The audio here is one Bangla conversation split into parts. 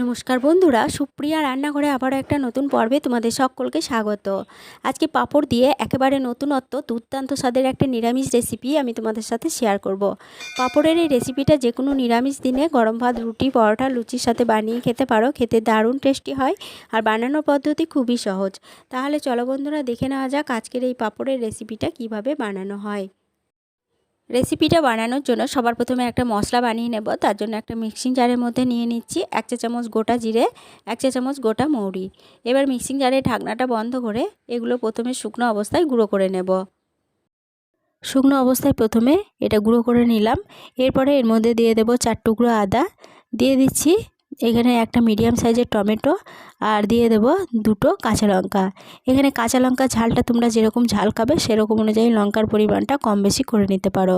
নমস্কার বন্ধুরা, সুপ্রিয়া রান্নাঘরে আবারও একটা নতুন পর্বে তোমাদের সকলকে স্বাগত। আজকে পাঁপড় দিয়ে একেবারে নতুনত্ব, দুর্দান্ত স্বাদের একটা নিরামিষ রেসিপি আমি তোমাদের সাথে শেয়ার করব। পাঁপড়ের এই রেসিপিটা যে কোনো নিরামিষ দিনে গরম ভাত, রুটি, পরোটা, লুচির সাথে বানিয়ে খেতে পারো, খেতে দারুণ টেস্টি হয় আর বানানোর পদ্ধতি খুবই সহজ। তাহলে চলো বন্ধুরা, দেখে নেওয়া যাক আজকের এই পাঁপড়ের রেসিপিটা কীভাবে বানানো হয়। রেসিপিটা বানানোর জন্য সবার প্রথমে একটা মশলা বানিয়ে নেব। তার জন্য একটা মিক্সিং জারের মধ্যে নিয়ে নিচ্ছি এক চা চামচ গোটা জিরে, এক চা চামচ গোটা মৌরি। এবার মিক্সিং জারের ঢাকনাটা বন্ধ করে এগুলো প্রথমে শুকনো অবস্থায় গুঁড়ো করে নেব। শুকনো অবস্থায় প্রথমে এটা গুঁড়ো করে নিলাম। এরপরে এর মধ্যে দিয়ে দেব চার টুকরো আদা। দিয়ে দিচ্ছি এখানে একটা মিডিয়াম সাইজের টমেটো আর দিয়ে দেব দুটো কাঁচা লঙ্কা। এখানে কাঁচা লঙ্কা ঝালটা তোমরা যেরকম ঝাল খাবে সেরকম অনুযায়ী লঙ্কার পরিমাণটা কম বেশি করে নিতে পারো।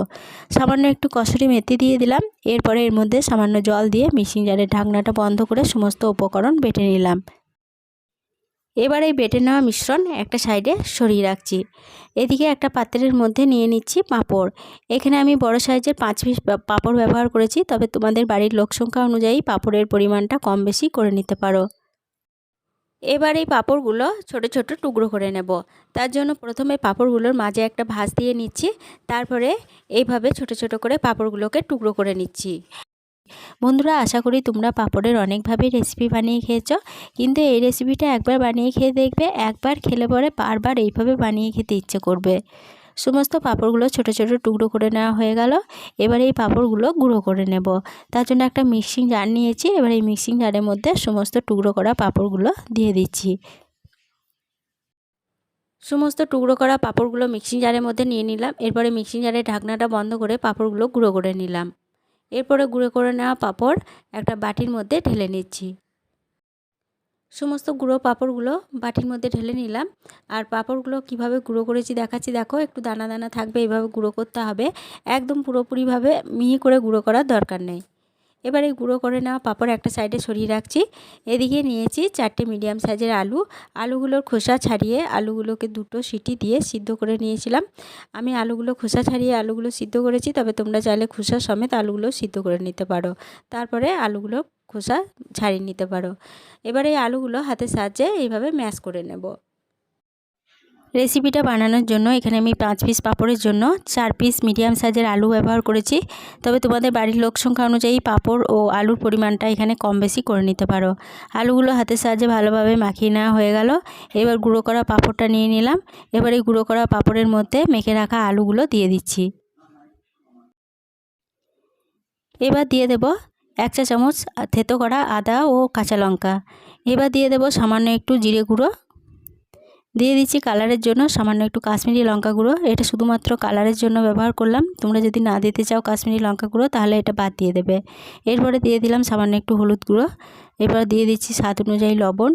সামান্য একটু কসুরি মেথি দিয়ে দিলাম, এরপরে এর মধ্যে সামান্য জল দিয়ে মিক্সিং জারের ঢাকনাটা বন্ধ করে সমস্ত উপকরণ বেটে নিলাম। এবার এই বেটে নেওয়া মিশ্রণ একটা সাইডে সরিয়ে রাখছি। এদিকে একটা পাত্রের মধ্যে নিয়ে নিচ্ছি পাঁপড়। এখানে আমি বড় সাইজের পাঁচ পিস পাঁপড় ব্যবহার করেছি, তবে তোমাদের বাড়ির লোক সংখ্যা অনুযায়ী পাঁপড়ের পরিমাণটা কম বেশি করে নিতে পারো। এবার এই পাঁপড়গুলো ছোট ছোট টুকরো করে নেব। তার জন্য প্রথমে পাঁপড়গুলোর মাঝে একটা ভাঁজ দিয়ে নিচ্ছি, তারপরে এইভাবে ছোট ছোট করে পাঁপড়গুলোকে টুকরো করে নিচ্ছি। বন্ধুরা, আশা করি তোমরা পাঁপড়ের অনেকভাবে রেসিপি বানিয়ে খেয়েছো। কিন্তু এই রেসিপিটা একবার বানিয়ে খেয়ে দেখবে, একবার খেলে পরে বারবার এইভাবে বানিয়ে খেতে ইচ্ছে করবে। সমস্ত পাঁপড়গুলো ছোট ছোট টুকরো করে নেওয়া হয়ে গেল। এবার এই পাঁপড়গুলো গুঁড়ো করে নেব। তার জন্য একটা মিক্সিং জার নিয়েছি। এবার এই মিক্সিং জারের মধ্যে সমস্ত টুকরো করা পাঁপড়গুলো দিয়ে দিচ্ছি। সমস্ত টুকরো করা পাঁপড়গুলো মিক্সিং জারের মধ্যে নিয়ে নিলাম। এরপরে মিক্সিং জারের ঢাকনাটা বন্ধ করে পাঁপড়গুলো গুঁড়ো করে নিলাম। এরপরে গুঁড়ো করে নেওয়া পাঁপড় একটা বাটির মধ্যে ঢেলে নিচ্ছি। সমস্ত গুঁড়ো পাঁপড়গুলো বাটির মধ্যে ঢেলে নিলাম। আর পাঁপড়গুলো কীভাবে গুঁড়ো করেছি দেখাচ্ছি, দেখো, একটু দানা দানা থাকবে, এভাবে গুঁড়ো করতে হবে। একদম পুরোপুরিভাবে মিহি করে গুঁড়ো করার দরকার নেই। এবার গুঁড়ো করে নেওয়া পাঁপড় একটা সাইডে সরিয়ে রাখছি। এদিকে নিয়েছি চারটে মিডিয়াম সাইজের আলু। আলুগুলোর খোসা ছাড়িয়ে আলুগুলোকে দুটো সিটি দিয়ে সিদ্ধ করে নিয়েছিলাম। আমি আলুগুলো খোসা ছাড়িয়ে আলুগুলো সিদ্ধ করেছি, তবে তোমরা চাইলে খোসা সমেত আলুগুলো সিদ্ধ করে নিতে পারো। তারপরে আলুগুলো খোসা ছাড়িয়ে নিতে পারো। এবার এই আলুগুলো হাতের সাহায্যে এইভাবে ম্যাশ করে নেব। রেসিপিটা বানানোর জন্য এখানে আমি পাঁচ পিস পাঁপড়ের জন্য চার পিস মিডিয়াম সাইজের আলু ব্যবহার করেছি। তবে তোমাদের বাড়ির লোক সংখ্যা অনুযায়ী পাঁপড় ও আলুর পরিমাণটা এখানে কম বেশি করে নিতে পারো। আলুগুলো হাতের সাহায্যে ভালোভাবে মাখিয়ে নেওয়া হয়ে গেল। এবার গুঁড়ো করা পাঁপড়টা নিয়ে নিলাম। এবার এই গুঁড়ো করা পাঁপড়ের মধ্যে মেখে রাখা আলুগুলো দিয়ে দিচ্ছি। এবার দিয়ে দেব এক চা চামচ থেতো করা আদা ও কাঁচা লঙ্কা। এবার দিয়ে দেব সামান্য একটু জিরে গুঁড়ো। দিয়ে দিচ্ছি কালারের জন্য, সামান্য একটু কাশ্মীরি লঙ্কা গুঁড়ো। এটা শুধুমাত্র কালারের জন্য ব্যবহার করলাম। তোমরা যদি না দিতে চাও কাশ্মীরি লঙ্কা গুঁড়ো, তাহলে এটা বাদ দিয়ে দেবে। এরপরে দিয়ে দিলাম সামান্য একটু হলুদ গুঁড়ো। এবার দিয়ে দিচ্ছি স্বাদ অনুযায়ী লবণ।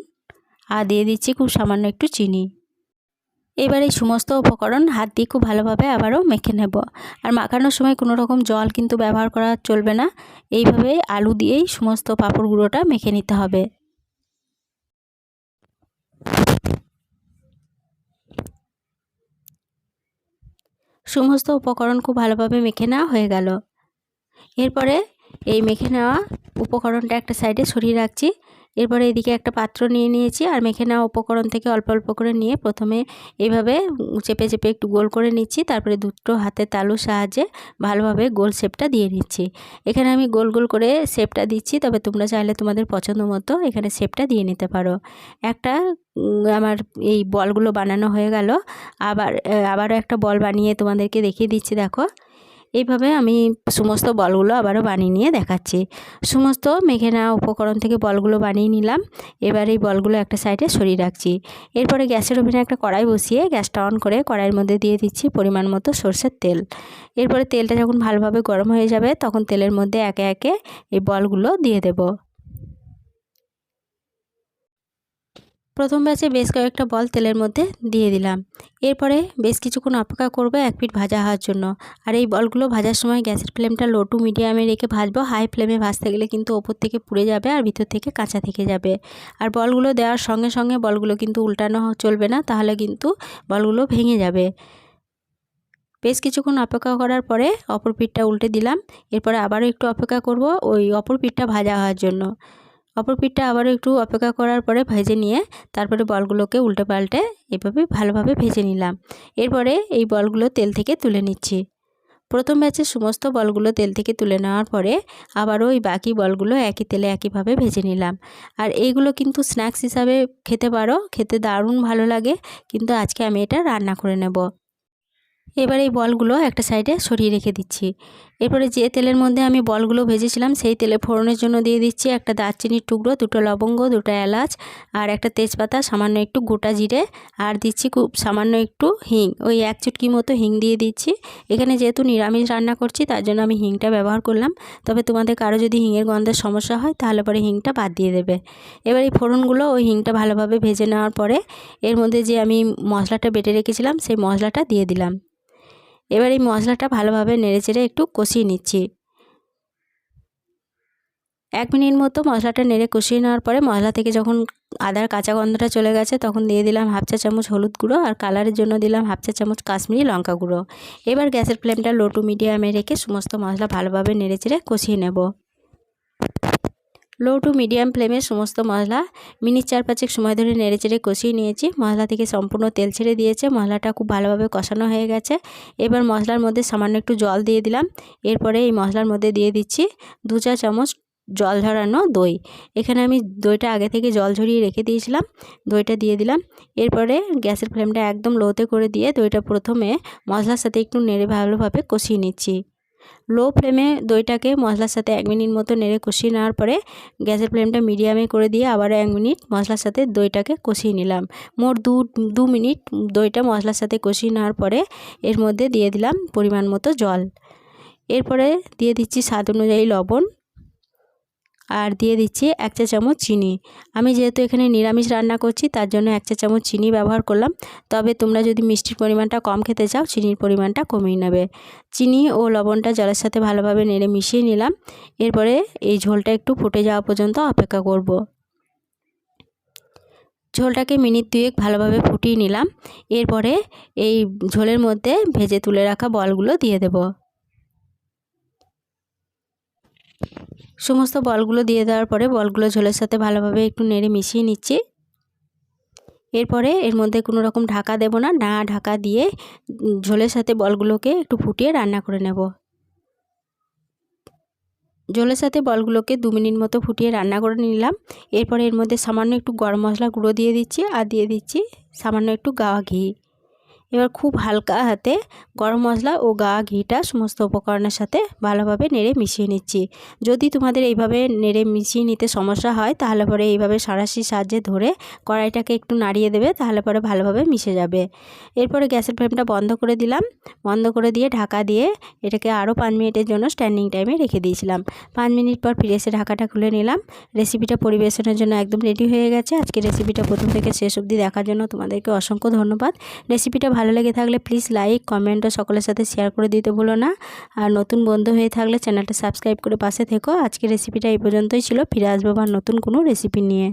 আর দিয়ে দিচ্ছি খুব সামান্য একটু চিনি। এবার এই সমস্ত উপকরণ হাত দিয়ে খুব ভালোভাবে আবারও মেখে নেব। আর মাখানোর সময় কোনো রকম জল কিন্তু ব্যবহার করা চলবে না। এইভাবে আলু দিয়েই সমস্ত পাঁপড় গুঁড়োটা মেখে নিতে হবে। সমস্ত উপকরণ খুব ভালোভাবে মেখে নেওয়া হয়ে গেল। এরপরে এই মেখে নেওয়া উপকরণটা একটা সাইডে সরিয়ে রাখছি। এরপরে এদিকে একটা পাত্র নিয়ে নিয়েছি আর মেখে নেওয়া উপকরণ থেকে অল্প অল্প করে নিয়ে প্রথমে এইভাবে চেপে চেপে একটু গোল করে নিচ্ছি। তারপরে দুটো হাতের তালুর সাহায্যে ভালোভাবে গোল শেপটা দিয়ে নিচ্ছি। এখানে আমি গোল গোল করে শেপটা দিচ্ছি, তবে তোমরা চাইলে তোমাদের পছন্দ মতো এখানে শেপটা দিয়ে নিতে পারো। একটা আমার এই বলগুলো বানানো হয়ে গেল। আবার আবারও একটা বল বানিয়ে তোমাদেরকে দেখিয়ে দিচ্ছি, দেখো। এইভাবে আমি সমস্ত বলগুলো আবারও বানিয়ে নিয়ে দেখাচ্ছি। সমস্ত মেঘে নেওয়া উপকরণ থেকে বলগুলো বানিয়ে নিলাম। এবার এই বলগুলো একটা সাইডে সরিয়ে রাখছি। এরপরে গ্যাসের ওভেনে একটা কড়াই বসিয়ে গ্যাসটা অন করে কড়াইয়ের মধ্যে দিয়ে দিচ্ছি পরিমাণ মতো সর্ষের তেল। এরপরে তেলটা যখন ভালোভাবে গরম হয়ে যাবে তখন তেলের মধ্যে একে একে এই বলগুলো দিয়ে দেবো। প্রথম ব্যাচে বেশ কয়েকটা বল তেলের মধ্যে দিয়ে দিলাম। এরপরে বেশ কিছুক্ষণ অপেক্ষা করব এক পিঠ ভাজা হওয়ার জন্য। আর এই বলগুলো ভাজার সময় গ্যাসের ফ্লেমটা লো টু মিডিয়ামে রেখে ভাজবো। হাই ফ্লেমে ভাজতে গেলে কিন্তু ওপর থেকে পুড়ে যাবে আর ভিতর থেকে কাঁচা থেকে যাবে। আর বলগুলো দেওয়ার সঙ্গে সঙ্গে বলগুলো কিন্তু উল্টানো চলবে না, তাহলে কিন্তু বলগুলো ভেঙে যাবে। বেশ কিছুক্ষণ অপেক্ষা করার পরে অপর পিঠটা উল্টে দিলাম। এরপরে আবারও একটু অপেক্ষা করব ওই অপর পিঠটা ভাজা হওয়ার জন্য। অপর পিঠটা আবারও একটু অপেক্ষা করার পরে ভেজে নিয়ে তারপরে বলগুলোকে উল্টে পাল্টে এভাবে ভালোভাবে ভেজে নিলাম। এরপরে এই বলগুলো তেল থেকে তুলে নিচ্ছি। প্রথম ব্যাচের সমস্ত বলগুলো তেল থেকে তুলে নেওয়ার পরে আবারও ওই বাকি বলগুলো একই তেলে একইভাবে ভেজে নিলাম। আর এইগুলো কিন্তু স্ন্যাক্স হিসাবে খেতে পারো, খেতে দারুণ ভালো লাগে, কিন্তু আজকে আমি এটা রান্না করে নেব। এবার এই বলগুলো একটা সাইডে সরিয়ে রেখে দিচ্ছি। এরপরে যে তেলের মধ্যে আমি বলগুলো ভেজেছিলাম, সেই তেলে ফোড়নের জন্য দিয়ে দিচ্ছি একটা দারচিনির টুকরো, দুটো লবঙ্গ, দুটো এলাচ আর একটা তেজপাতা, সামান্য একটু গোটা জিরে আর দিচ্ছি খুব সামান্য একটু হিং। ওই এক চুটকি মতো হিং দিয়ে দিচ্ছি। এখানে যেহেতু নিরামিষ রান্না করছি, তার জন্য আমি হিংটা ব্যবহার করলাম। তবে তোমাদের কারও যদি হিঙের গন্ধের সমস্যা হয়, তাহলে পরে হিংটা বাদ দিয়ে দেবে। এবার এই ফোড়নগুলো ওই হিংটা ভালোভাবে ভেজে নেওয়ার পরে এর মধ্যে যে আমি মশলাটা বেটে রেখেছিলাম, সেই মশলাটা দিয়ে দিলাম। এবার এই মশলাটা ভালোভাবে নেড়েচেড়ে একটু কষিয়ে নিচ্ছি। এক মিনিট মতো মশলাটা নেড়ে কষিয়ে নেওয়ার পরে মশলা থেকে যখন আদার কাঁচা গন্ধটা চলে গেছে তখন দিয়ে দিলাম হাফ চা চামচ হলুদ গুঁড়ো আর কালারের জন্য দিলাম হাফ চা চামচ কাশ্মীরি লঙ্কা গুঁড়ো। এবার গ্যাসের ফ্লেমটা লো টু মিডিয়ামে রেখে সমস্ত মশলা ভালোভাবে নেড়েচেড়ে কষিয়ে নেব। লো টু মিডিয়াম ফ্লেমে সমস্ত মশলা মিনিট চার পাঁচেক সময় ধরে নেড়ে চেড়ে কষিয়ে নিয়েছি। মশলা থেকে সম্পূর্ণ তেল ছেড়ে দিয়েছে। মশলাটা খুব ভালোভাবে কষানো হয়ে গেছে। এবার মশলার মধ্যে সামান্য একটু জল দিয়ে দিলাম। এরপরে এই মশলার মধ্যে দিয়ে দিচ্ছি দু চা চামচ জল ঝরানো দই। এখানে আমি দইটা আগে থেকে জল ঝরিয়ে রেখে দিয়েছিলাম। দইটা দিয়ে দিলাম। এরপরে গ্যাসের ফ্লেমটা একদম লোতে করে দিয়ে দইটা প্রথমে মশলার সাথে একটু নেড়ে ভালোভাবে কষিয়ে নিচ্ছি। লো ফ্লেমে দইটাকে মশলার সাথে এক মিনিট মতো নেড়ে কষিয়ে নেওয়ার পরে গ্যাসের ফ্লেমটা মিডিয়ামে করে দিয়ে আবার এক মিনিট মশলার সাথে দইটাকে কষিয়ে নিলাম। মোট দু দু মিনিট দইটা মশলার সাথে কষিয়ে নেওয়ার পরে এর মধ্যে দিয়ে দিলাম পরিমাণ মতো জল। এরপরে দিয়ে দিচ্ছি স্বাদ অনুযায়ী লবণ। আর দিয়ে দিচ্ছি এক চা চামচ চিনি। আমি যেহেতু এখানে নিরামিষ রান্না করছি, তার জন্য এক চা চামচ চিনি ব্যবহার করলাম। তবে তোমরা যদি মিষ্টির পরিমাণটা কম খেতে চাও, চিনির পরিমাণটা কমিয়ে নেবে। চিনি ও লবণটা জলের সাথে ভালোভাবে নেড়ে মিশিয়ে নিলাম। এরপরে এই ঝোলটা একটু ফুটে যাওয়া পর্যন্ত অপেক্ষা করব। ঝোলটাকে মিনিট দুয়েক ভালোভাবে ফুটিয়ে নিলাম। এরপরে এই ঝোলের মধ্যে ভেজে তুলে রাখা বলগুলো দিয়ে দেবো। সমস্ত বলগুলো দিয়ে দেওয়ার পরে বলগুলো ঝোলের সাথে ভালোভাবে একটু নেড়ে মিশিয়ে নিচ্ছি। এরপরে এর মধ্যে কোনো রকম ঢাকা দেব না না ঢাকা দিয়ে ঝোলের সাথে বলগুলোকে একটু ফুটিয়ে রান্না করে নেব। ঝোলের সাথে বলগুলোকে দু মিনিট মতো ফুটিয়ে রান্না করে নিলাম। এরপরে এর মধ্যে সামান্য একটু গরম মশলা গুঁড়ো দিয়ে দিচ্ছি, আর দিয়ে দিচ্ছি সামান্য একটু গাওয়া ঘি। এবার খুব হালকা হাতে গরম মশলা ও গা, ঘিটা সমস্ত উপকরণের সাথে ভালোভাবে নেড়ে মিশিয়ে নিচ্ছি। যদি তোমাদের এইভাবে নেড়ে মিশিয়ে নিতে সমস্যা হয়, তাহলে পরে এইভাবে সারাশির সাহায্যে ধরে কড়াইটাকে একটু নাড়িয়ে দেবে, তাহলে পরে ভালোভাবে মিশে যাবে। এরপরে গ্যাসের ফ্লেমটা বন্ধ করে দিলাম। বন্ধ করে দিয়ে ঢাকা দিয়ে এটাকে আরও পাঁচ মিনিটের জন্য স্ট্যান্ডিং টাইমে রেখে দিয়েছিলাম। পাঁচ মিনিট পর ফিরে এসে ঢাকাটা খুলে নিলাম। রেসিপিটা পরিবেশনের জন্য একদম রেডি হয়ে গেছে। আজকে রেসিপিটা প্রথম থেকে শেষ অবধি দেখার জন্য তোমাদেরকে অসংখ্য ধন্যবাদ। রেসিপিটা ভালো লেগে থাকলে প্লিজ লাইক কমেন্ট ও সকলের সাথে শেয়ার করে দিতে ভুলো না। আর নতুন বন্ধু হয়ে থাকলে চ্যানেলটা সাবস্ক্রাইব করে পাশে থেকো। আজকের রেসিপিটা এই পর্যন্তই ছিল। ফিরে আসব বা নতুন কোনো রেসিপি নিয়ে।